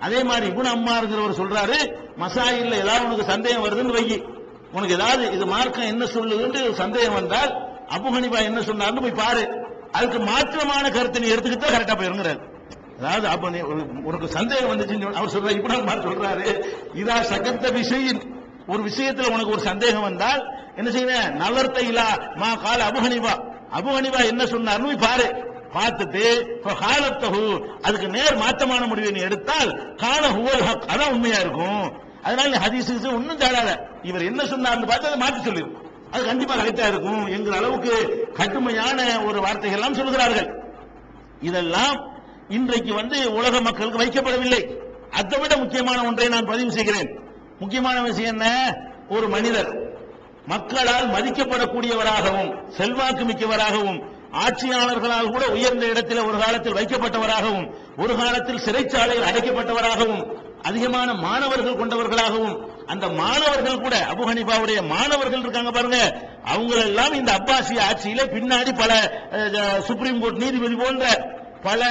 அதே மாதிரி இபுன் அம்மாருங்கிறவர் சொல்றாரு மசாயில் ஏதாவது உனக்கு சந்தேகம் வருதுன்னு வை உனக்கு ஏதாவது இது மார்க்கம் என்ன சொல்லுதுன்னு சந்தேகம் வந்தால் அபு ஹனிபா என்ன சொன்னார்னு போய் பாரு. அதுக்கு மாற்றமான கருத்தை நீ எடுத்துக்கிட்டா கரெக்டா போயிருங்கிறாரு. அதாவது அப்ப உனக்கு சந்தேகம் வந்துச்சுன்னு அவர் சொல்றாரு இப்னு அம்மார் சொல்றாரு இதா சகத்த விஷயின் ஒரு விஷயத்துல உனக்கு ஒரு சந்தேகம் வந்தால் என்ன செய்வேன்? நல்லர்த்த இலா மா கால அபு ஹனிபா அபு ஹனிபா என்ன சொன்னார்னு போய் பாரு. பார்த்துட்டு காலத்தகு அதுக்கு நேர் மாற்றமான முடிவை நீ எடுத்தால் கால ஹுவல் ஹக் அதான் உண்மையா இருக்கும். அதனால நீ ஹதீஸ் கிதீஸ் தேடாத. இவர் என்ன சொன்னார்னு பார்த்து அதை மாற்றி சொல்லிடும் அது கண்டிப்பா கரெக்டா இருக்கும் என்கிற அளவுக்கு கடுமையான ஒரு வார்த்தைகள் எல்லாம் சொல்கிறார்கள் இதெல்லாம் இன்றைக்கு வந்து உலக மக்களுக்கு வைக்கப்படவில்லை. அதை விட முக்கியமான ஒன்றை நான் பதிவு செய்கிறேன். முக்கியமான விஷயம் என்ன? ஒரு மனிதர் மக்களால் மதிக்கப்படக்கூடியவராகவும் செல்வாக்கு மிக்கவராகவும் ஆட்சியாளர்களால் கூட உயர்ந்த இடத்தில் ஒரு காலத்தில் வைக்கப்பட்டவராகவும் ஒரு காலத்தில் சிறைச்சாலையில் அடைக்கப்பட்டவராகவும் அதிகமான மாணவர்கள் கொண்டவர்களாகவும் அந்த மாணவர்கள் கூட அபு மாணவர்கள் இருக்காங்க பாருங்க அவங்களெல்லாம் இந்த அப்பாசிய ஆட்சியில பின்னாடி பல சுப்ரீம் கோர்ட் நீதிபதி போன்ற பல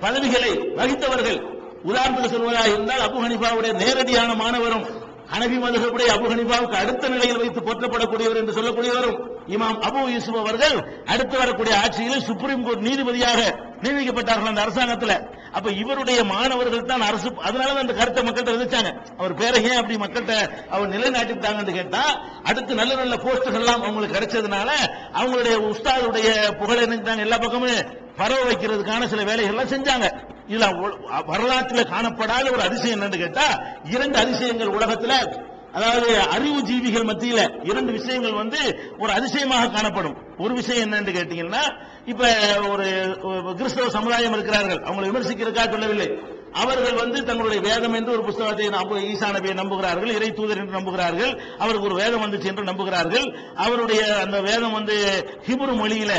பதவிகளை வகித்தவர்கள். உதாரணத்துக்கு சொல்வதாக இருந்தால் அபு நேரடியான மாணவரும் ஹனபி மதுகபுடைய அபு ஹனிஃபாவுக்கு அடுத்த நிலையில் வைத்து போற்றப்படக்கூடியவர் என்று சொல்லக்கூடியவரும் இமாம் அபு யூசுப் அவர்கள் அடுத்து வரக்கூடிய ஆட்சியில் சுப்ரீம் கோர்ட் நீதிபதியாக நியமிக்கப்பட்டார்கள் அந்த அரசாங்கத்தில். அப்ப இவருடைய மாணவர்கள் தான் அரசு அதனால தான் அந்த கருத்தை மக்கள்கிட்ட விதைச்சாங்க. அவர் பேரை ஏன் அப்படி மக்கள்கிட்ட அவர் நிலைநாட்டிட்டாங்கன்னு கேட்டா அடுத்து நல்ல நல்ல போஸ்டுகள் எல்லாம் அவங்களுக்கு கிடைச்சதுனால அவங்களுடைய உஸ்தாதுடைய புகழ் என்னன்னு எல்லா பக்கமும் பரவ வைக்கிறதுக்கான சில வேலைகள் எல்லாம் செஞ்சாங்க இதுல வரலாற்றில் காணப்படாத ஒரு அதிசயம் என்னன்னு கேட்டா இரண்டு அதிசயங்கள் உலகத்துல அதாவது அறிவு ஜீவிகள் மத்தியில இரண்டு விஷயங்கள் வந்து ஒரு அதிசயமாக காணப்படும். ஒரு விஷயம் என்னன்னு கேட்டீங்கன்னா இப்ப ஒரு கிறிஸ்தவ சமுதாயம் இருக்கிறார்கள். அவங்களை விமர்சிக்கிறதுக்கா சொல்லவில்லை. அவர்கள் வந்து தங்களுடைய வேதம் என்று ஒரு புஸ்தகத்தை நம்பு ஈசா நபியை நம்புகிறார்கள் இறை தூதர் என்று நம்புகிறார்கள். அவருக்கு ஒரு வேதம் வந்துச்சு என்று நம்புகிறார்கள். அவருடைய அந்த வேதம் வந்து ஹிப்ரு மொழியில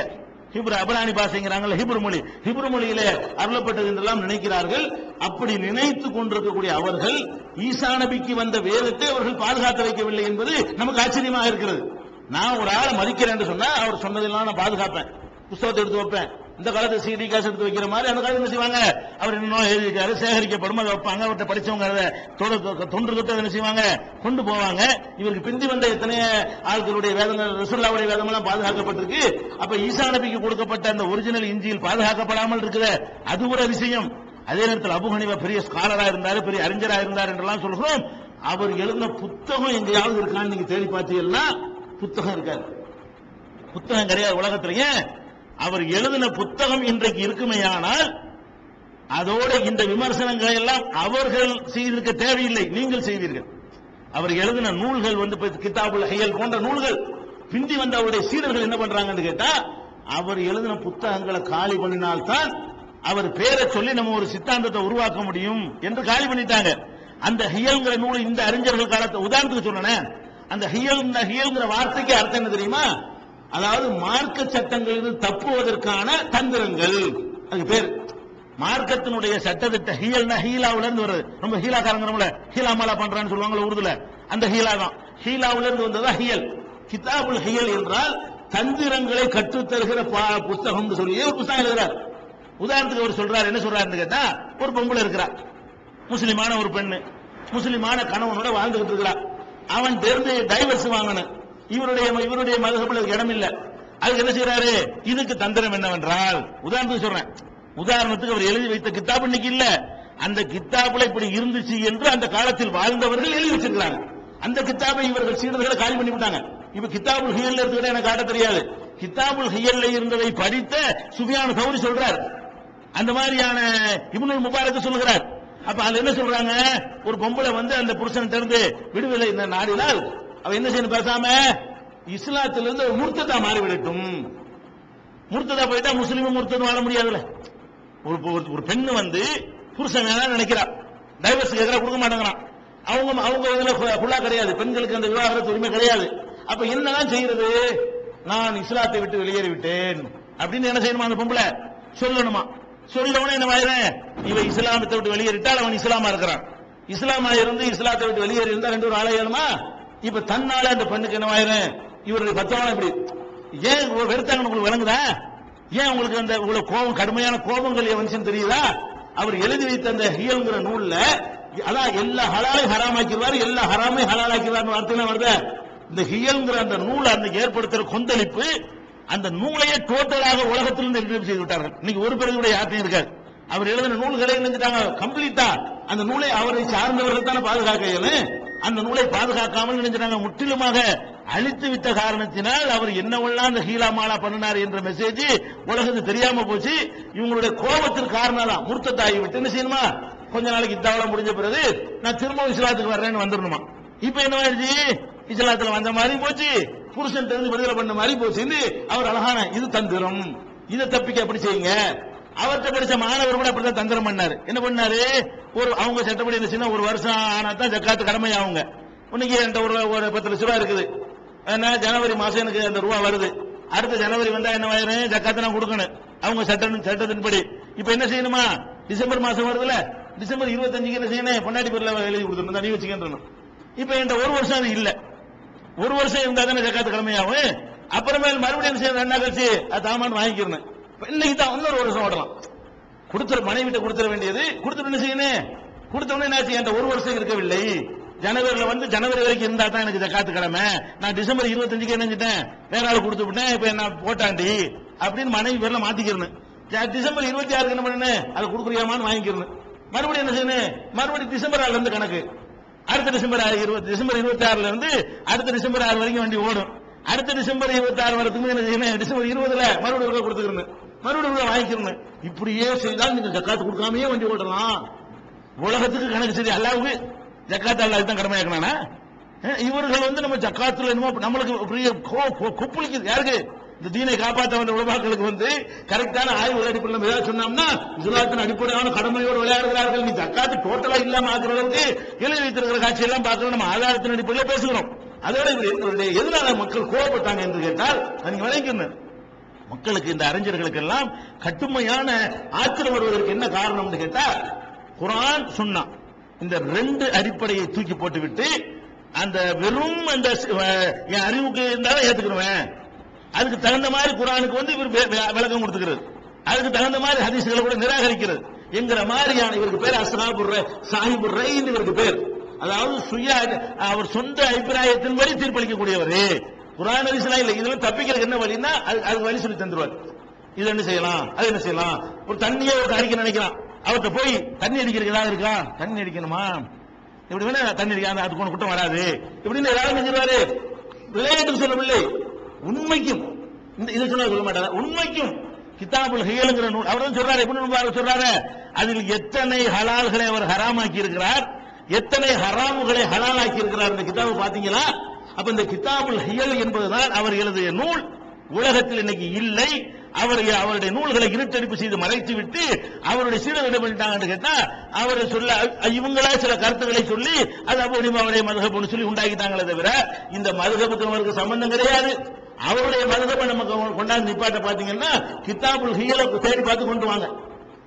ஹிப்ரு அபராணி பாஷைங்கிறாங்கல்ல ஹிப்ரு மொழி. ஹிப்ரு மொழியில அருளப்பட்டது என்றெல்லாம் நினைக்கிறார்கள். அப்படி நினைத்து கொண்டிருக்கக்கூடிய அவர்கள் ஈசா நபிக்கு வந்த வேதத்தை அவர்கள் பாதுகாத்து வைக்கவில்லை என்பது நமக்கு ஆச்சரியமாக இருக்கிறது. நான் ஒரு ஆளை மதிக்கிறேன் என்று சொன்னா அவர் சொன்னதெல்லாம் நான் பாதுகாப்பேன். புஸ்தகத்தை எடுத்து வைப்பேன். இந்த காலத்து சிடி காசு எடுத்து வைக்கிற மாதிரி அந்த காலத்துல என்ன செய்வாங்க? அவர் இன்னும் எழுதியிருக்காரு சேகரிக்கப்படும் அதை வைப்பாங்க. அவர்கிட்ட படிச்சவங்க அதை தொட- தொன்று தொட்டு என்ன செய்வாங்க? கொண்டு போவாங்க. இவருக்கு பிந்தி வந்த எத்தனைய ஆட்களுடைய வேதங்கள் ரசுல்லாவுடைய வேதமெல்லாம் பாதுகாக்கப்பட்டிருக்கு. அப்ப ஈசா நபிக்கு கொடுக்கப்பட்ட அந்த ஒரிஜினல் இஞ்சியில் பாதுகாக்கப்படாமல் இருக்குது. அது ஒரு அதிசயம். அதே நேரத்தில் அபு பெரிய ஸ்காலரா இருந்தாரு பெரிய அறிஞரா இருந்தார் என்றெல்லாம் சொல்கிறோம் அவர் எழுதின புத்தகம் எங்கேயாவது இருக்கான்னு நீங்க தேடி பார்த்தீங்கன்னா புத்தகம் இருக்காது. புத்தகம் கிடையாது உலகத்திலேயே அவர் எழுதின புத்தகம் இன்றைக்கு இருக்குமேயானால் அதோட இந்த விமர்சனங்களை எல்லாம் அவர்கள் செய்திருக்க தேவையில்லை நீங்கள் செய்தீர்கள். அவர் எழுதின நூல்கள் வந்து கிதாபுல் ஹையல் போன்ற நூல்கள் பிந்தி வந்த அவருடைய சீடர்கள் என்ன பண்றாங்கன்னு கேட்டா அவர் எழுதின புத்தகங்களை காலி பண்ணினால்தான் அவர் பேரை சொல்லி நம்ம ஒரு சித்தாந்தத்தை உருவாக்க முடியும் என்று காலி பண்ணிட்டாங்க. அந்த ஹியல்ங்கிற நூல் இந்த அறிஞர்கள் காலத்தை உதாரணத்துக்கு சொன்னேன் அந்த ஹியல் ஹியல்ங்கிற வார்த்தைக்கு அர்த்தம் என்ன தெரியுமா? அதாவது மார்க்க சட்டங்களிலிருந்து தப்புவதற்கான தந்திரங்கள். அதுக்கு பேர் மார்க்கத்தினுடைய சட்டத்திட்ட ஹீல்னா ஹீலாவுல இருந்து வருது. ரொம்ப ஹீலாக்காரங்கிறவங்கள ஹீலா மாலா பண்றான்னு சொல்லுவாங்களே உருதுல. அந்த ஹீலா தான். ஹீலாவுல இருந்து வந்ததா ஹியல். கிதாபுல் ஹியல் என்றால் தந்திரங்களை கற்றுத்தருகிற பா- புஸ்தகம்னு சொல்லி ஒரு புஸ்தகம் எழுதுறார். உதாரணத்துக்கு அவர் சொல்றாரு என்ன சொல்றாருன்னு கேட்டா ஒரு பொம்பளை இருக்கிறா. முஸ்லிமான ஒரு பெண்ணு. முஸ்லிமான கணவனோட வாழ்ந்துகிட்டு இருக்கிறா. அவன் தெரிந்து டைவர்ஸ் வாங்கணும் இவருடைய இவருடைய மதகப்புல இடம் இல்ல அதுக்கு என்ன செய்யறாரு இதுக்கு தந்திரம் என்னவென்றால் உதாரணத்துக்கு சொல்றேன். உதாரணத்துக்கு அவர் எழுதி வைத்த கித்தாப் இன்னைக்கு இல்ல. அந்த கித்தாப்புல இப்படி இருந்துச்சு என்று அந்த காலத்தில் வாழ்ந்தவர்கள் எழுதி வச்சிருக்கிறாங்க. அந்த கித்தாபை இவர்கள் சீடர்களை காலி பண்ணி விட்டாங்க. இப்ப கித்தாபுல் ஹியல்ல இருக்கிறத எனக்கு காட்ட தெரியாது. கித்தாபுல் ஹியல்ல இருந்ததை படித்த சுபியான சௌரி சொல்றார் அந்த மாதிரியான இப்னுல் முபாரக் சொல்லுகிறார். அப்ப அது என்ன சொல்றாங்க? ஒரு பொம்பளை வந்து அந்த புருஷன் திறந்து விடுதலை இந்த நாடினால் அவ என்ன செய்யணும் பேசாம இஸ்லாத்திலிருந்து ஒரு முர்த்ததா மாறிவிடட்டும். முர்த்ததா போயிட்டா முஸ்லீமும் முர்த்ததும் வாழ முடியாதுல்ல. ஒரு ஒரு- பெண்ணு வந்து புருஷன் வேணாம் நினைக்கிறா. டைவர்ஸ் கேட்கிறா கொடுக்க மாட்டேங்கிறான். அவங்க அவங்க இதுல ஃபுல்லா கிடையாது. பெண்களுக்கு அந்த விவாகரத்து உரிமை கிடையாது. அப்ப என்னதான் செய்யறது? நான் இஸ்லாத்தை விட்டு வெளியேறி விட்டேன் அப்படின்னு என்ன செய்யணுமா அந்த பொம்பளை? சொல்லணுமா? சொல்லவனே என்ன ஆயிரம்? இவன் இஸ்லாமத்தை விட்டு வெளியேறிட்டால் அவன் இஸ்லாமா இருக்கிறான். இஸ்லாமா இருந்து இஸ்லாத்தை விட்டு வெளியேறி இருந்தா ரெண்டு ஒரு ஆலையணுமா இப்ப தன்னால அந்த பெண்ணுக்கு என்ன ஆயிரம்? இவருடைய பத்தவன இப்படி ஏன் வெறுத்தாங்க வெறுத்தாங்கன்னு உங்களுக்கு விளங்குதா? ஏன் உங்களுக்கு அந்த உங்களை கோபம் கடுமையான கோபங்கள் வந்துச்சுன்னு தெரியுதா? அவர் எழுதி வைத்த அந்த ஹியல்ங்கிற நூல்ல அதான் எல்லா ஹலாலையும் ஹராமாக்கிடுவார் எல்லா ஹராமையும் ஹலாலாக்கிடுவார் வார்த்தையெல்லாம் வருது. இந்த ஹியல்ங்கிற அந்த நூலை அன்னைக்கு ஏற்படுத்துற கொந்தளிப்பு அந்த நூலையே டோட்டலாக உலகத்திலிருந்து எழுதி செய்து விட்டார்கள். இன்னைக்கு ஒரு பிறகு கூட யார்ட்டையும் இருக்காது. அவர் எழுதின நூல்களை நினைஞ்சிட்டாங்க கம்ப்ளீட்டா அந்த நூலை அவரை சார்ந்தவர்கள் தானே பாதுகாக்க இயலும். அந்த நூலை பாதுகாக்காமல் நினைஞ்சிட்டாங்க முற்றிலுமாக அழித்து விட்ட காரணத்தினால் அவர் என்னவெல்லாம் அந்த ஹீலா மாலா பண்ணினார் என்ற மெசேஜ் உலகத்துக்கு தெரியாம போச்சு. இவங்களுடைய கோபத்திற்கு காரணம் தான் முர்த்தத்தாகி விட்டு என்ன செய்யணுமா? கொஞ்ச நாளைக்கு இத்தாவளம் முடிஞ்ச பிறகு நான் திரும்ப இஸ்லாத்துக்கு வர்றேன்னு வந்துடணுமா இப்ப என்ன ஆயிடுச்சு? இஸ்லாத்துல வந்த மாதிரி போச்சு. புருஷன் இருந்து விடுதலை பண்ண மாதிரி போச்சு. அவர் அழகான இது தந்திரம். இதை தப்பிக்க எப்படி செய்யுங்க? அவர்கிட்ட படிச்ச மாணவர் கூட அப்படிதான் தந்திரம் பண்ணாரு. என்ன பண்ணாரு? ஒரு அவங்க சட்டப்படி இருந்துச்சுன்னா ஒரு வருஷம் ஆனா தான் ஜக்காத்து கடமை அவங்க இன்னைக்கு என்கிட்ட ஒரு ஒரு பத்து லட்ச ரூபா இருக்குது. ஏன்னா ஜனவரி மாசம் எனக்கு அந்த ரூபா வருது. அடுத்த ஜனவரி வந்தா என்ன ஆயிரும்? ஜக்காத்து நான் கொடுக்கணும். அவங்க சட்டம் சட்டத்தின்படி. இப்ப என்ன செய்யணுமா? டிசம்பர் மாசம் வருதுல டிசம்பர் இருபத்தஞ்சுக்கு என்ன செய்யணும்? பொண்டாட்டி பேர்ல எழுதி கொடுத்துருணும் தனி வச்சுக்கணும் இப்ப என்கிட்ட ஒரு வருஷம் அது இல்லை. ஒரு வருஷம் இருந்தா தானே ஜக்காத்து கடமையாகும் அப்புறமேல் மறுபடியும் என்ன செய்யணும்? ரெண்டா கழிச்சு அது தாமான்னு வாங்கிக்கிறேன் இன்னைக்கு தான் இன்னொரு வருஷம் ஓடலாம் கொடுத்துற மனைவிட்ட கொடுத்துட வேண்டியது. கொடுத்துட்டு என்ன செய்யணும்? கொடுத்த உடனே என்னாச்சு என்கிட்ட ஒரு வருஷம் இருக்கவில்லை. ஜனவரியில வந்து ஜனவரி வரைக்கும் இருந்தா தான் எனக்கு ஜக்காத்து கடமை நான் டிசம்பர் இருபத்தஞ்சுக்கு நினைச்சிட்டேன் வேற ஆள் கொடுத்து விட்டேன். இப்ப என்ன போட்டாண்டி? அப்படின்னு மனைவி பேர்ல மாத்திக்கிறேன் டிசம்பர் இருபத்தி ஆறுக்கு என்ன பண்ணு அதை கொடுக்குறியாமான்னு வாங்கிக்கிறேன் மறுபடியும் என்ன செய்யணும்? மறுபடியும் டிசம்பர் ஆள் இருந்து கணக்கு. அடுத்த டிசம்பர் ஆறு இருபது டிசம்பர் இருபத்தி ஆறுல இருந்து அடுத்த டிசம்பர் ஆறு வரைக்கும் வண்டி ஓடும். அடுத்த டிசம்பர் இருபத்தி ஆறு வரத்துக்கு என்ன டிசம்பர் இருபதுல மறுபடியும் ரூபாய் கொடுத்துக்கிறேன் மறுபடியும் ரூபாய் வாங்கிக்கிறேன் இப்படியே செய்தால் நீங்க ஜக்காத்து கொடுக்காமயே வண்டி ஓடலாம் உலகத்துக்கு கணக்கு சரி அல்லாவுக்கு ஜக்காத்து அல்லாவுக்கு தான் கடமையாக்கணா இவர்கள் வந்து நம்ம ஜக்காத்துல என்னமோ நம்மளுக்கு பெரிய கோ- கொப்பளிக்குது. யாருக்கு? இந்த தீனை காப்பாற்ற வந்த உலமாக்களுக்கு வந்து கரெக்டான ஆய்வு அடிப்படையில் ஏதாவது சொன்னோம்னா இஸ்லாத்தின் அடிப்படையான கடமையோடு விளையாடுகிறார்கள். நீ தக்காத்து டோட்டலா இல்லாம ஆக்குற அளவுக்கு எழுதி வைத்திருக்கிற காட்சியெல்லாம் எல்லாம் நம்ம ஆதாரத்தின் அடிப்படையில் பேசுகிறோம். அதோட இவர் இவருடைய எதனால மக்கள் கோவப்பட்டாங்க என்று கேட்டால் நீங்க விளங்கிக்கணும் மக்களுக்கு இந்த அறிஞர்களுக்கு எல்லாம் கட்டுமையான ஆத்திரம் வருவதற்கு என்ன காரணம்னு கேட்டா குரான் சொன்னான் இந்த ரெண்டு அடிப்படையை தூக்கி போட்டுவிட்டு அந்த வெறும் அந்த என் அறிவுக்கு இருந்தாலும் ஏத்துக்கணுவேன் அதுக்கு தகுந்த மாதிரி குரானுக்கு வந்து இவர் விளக்கம் கொடுத்துக்கிறது. அதுக்கு தகுந்த மாதிரி ஹதீஸ்களை கூட நிராகரிக்கிறது. என்கிற மாதிரியான இவருக்கு பேர் அஸ்ஹாபுர் சாஹிபுர் ரைன்னு இவருக்கு பேர். அதாவது சுய அவர் சொந்த அபிப்பிராயத்தின்படி தீர்ப்பளிக்கக்கூடியவர். குரான் ஹதீஸ்லாம் இல்லை. இதெல்லாம் தப்பிக்கிறதுக்கு என்ன வழின்னா அது வழி சொல்லி தந்துருவார். இது என்ன செய்யலாம்? அது என்ன செய்யலாம்? ஒரு தண்ணியே ஒரு அடிக்க நினைக்கிறான். அவர்கிட்ட போய் தண்ணி அடிக்கிறதுக்கு ஏதாவது இருக்கா? தண்ணி அடிக்கணுமா? இப்படி வேணா தண்ணி அடிக்க அதுக்கு ஒன்று குட்டம் வராது. இப்படின்னு ஏதாவது செஞ்சிருவாரு. விளையாட்டு சொல்லவில்லை உண்மைக்கும். இந்த இதை சொன்னா சொல்ல மாட்டாங்க. உண்மைக்கும். கிதாபுல் ஹியலுங்கிற நூல். அவர் தான் சொல்றாரு எப்படி நூல் சொல்றாரு. அதில் எத்தனை ஹலால்களை அவர் ஹராமாக்கி இருக்கிறார் எத்தனை ஹராமுகளை ஹலாலாக்கி இருக்கிறார் இந்த கிதாபு பாத்தீங்களா அப்ப இந்த கிதாபுல் ஹியல் என்பதுதான் அவர் எழுதிய நூல். உலகத்தில் இன்னைக்கு இல்லை. அவர் அவருடைய நூல்களை இருட்டடிப்பு செய்து மறைத்து விட்டு அவருடைய சீடர் என்ன பண்ணிட்டாங்கன்னு கேட்டா அவரை சொல்ல இவங்களா சில கருத்துக்களை சொல்லி அது அப்போ அவரை மதுகப்புன்னு சொல்லி உண்டாக்கிட்டாங்களே தவிர இந்த மதுகப்புக்கு அவருக்கு சம்பந்தம் கிடையாது. அவருடைய மதத்தை நம்ம கொண்டாந்து நிப்பாட்ட பாத்தீங்கன்னா கித்தாபுல் ஹீல தேடி பார்த்து கொண்டு வாங்க.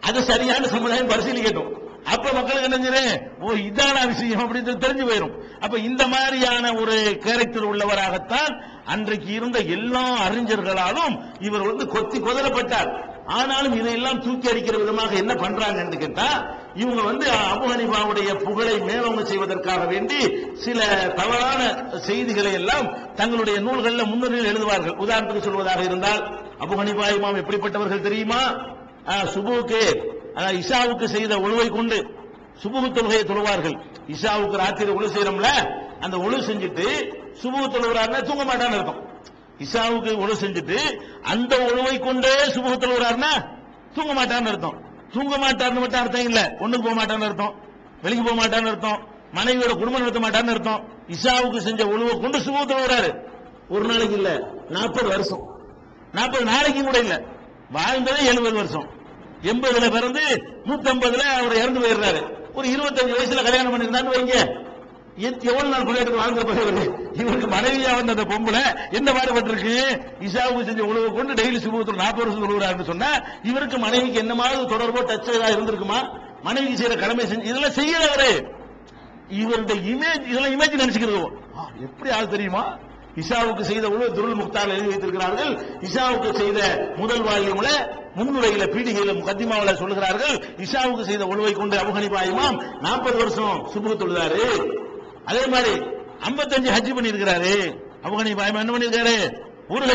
அது சரியான சமுதாயம் பரிசீலிக்கட்டும். அப்ப மக்களுக்கு என்ன ஓ இதான விஷயம் அப்படின்னு தெரிஞ்சு போயிடும் அப்ப இந்த மாதிரியான ஒரு கேரக்டர் உள்ளவராகத்தான் அன்றைக்கு இருந்த எல்லா அறிஞர்களாலும் இவர் வந்து கொத்தி கொதறப்பட்டார். ஆனாலும் இதையெல்லாம் தூக்கி அடிக்கிற விதமாக என்ன பண்றாங்கன்னு கேட்டா இவங்க வந்து அபு ஹனீஃபாவுடைய புகழை மேலோங்க செய்வதற்காக வேண்டி சில தவறான செய்திகளை எல்லாம் தங்களுடைய நூல்களில் முன்னுரையில் எழுதுவார்கள். உதாரணத்துக்கு சொல்வதாக இருந்தால் அபு ஹனீஃபா இமாம் எப்படிப்பட்டவர்கள் தெரியுமா? ஆஹ், சுபுவுக்கு இஷாவுக்கு செய்த ஒழுவை கொண்டு சுபுகு தொழுகையை தொழுவார்கள். இஷாவுக்கு ராத்திரி ஒழு செய்யறோம்ல அந்த ஒழு செஞ்சுட்டு சுபுகு தொழுகிறாருன்னா தூங்க மாட்டான்னு இருக்கும் இஷாவுக்கு ஒழு செஞ்சுட்டு அந்த ஒழுவை கொண்டே சுபுகு தொழுகிறாருன்னா தூங்க மாட்டான்னு அர்த்தம். தூங்க மாட்டார்னு மட்டும் அர்த்தம் இல்ல. ஒண்ணுக்கு போக மாட்டான்னு அர்த்தம். வெளிக்கு போக மாட்டான்னு அர்த்தம். மனைவியோட குடும்பம் நடத்த மாட்டான்னு அர்த்தம். இஷாவுக்கு செஞ்ச உழுவை கொண்டு சுபுகு தொழுகிறாரு ஒரு நாளைக்கு இல்ல நாற்பது வருஷம். நாற்பது நாளைக்கு கூட இல்ல. வாழ்ந்ததே எழுபது வருஷம். எண்பதுல பிறந்து நூத்தி ஐம்பதுல அவர் இறந்து போயிடுறாரு. ஒரு இருபத்தஞ்சு வயசுல கல்யாணம் பண்ணிருந்தான்னு வைங்க. எவ்வளவு நாள் கொண்டாடி வாழ்ந்த போய் இவருக்கு மனைவியா வந்த அந்த பொம்பளை என்ன பாடுபட்டிருக்கு? இசாவுக்கு செஞ்ச உழவு கொண்டு டெய்லி சுபத்தில் நாற்பது வருஷம் உழுவுறாருன்னு சொன்னா இவருக்கு மனைவிக்கு என்ன மாதிரி தொடர்போ டச் ஏதாவது இருந்திருக்குமா? மனைவி செய்யற கடமை செஞ்சு இதெல்லாம் செய்யறவரு இவருடைய இமேஜ் இதெல்லாம் இமேஜ் நினைச்சுக்கிறது எப்படி ஆள் தெரியுமா? இசாவுக்கு செய்த உழவு துருள் முக்தால் எழுதி வைத்திருக்கிறார்கள். இஷாவுக்கு செய்த முதல் வால்யூம்ல முன்னுரையில பீடிகையில முகத்திமாவில சொல்லுகிறார்கள். இஷாவுக்கு செய்த உழவை கொண்டு அபுஹனிபா நாற்பது வருஷம் சுபு தொழுதாரு அதே மாதிரி 55 ஹஜ் பண்ணியிருக்கிறாரு. அவங்க என்ன பண்ணியிருக்காரு? ஒரு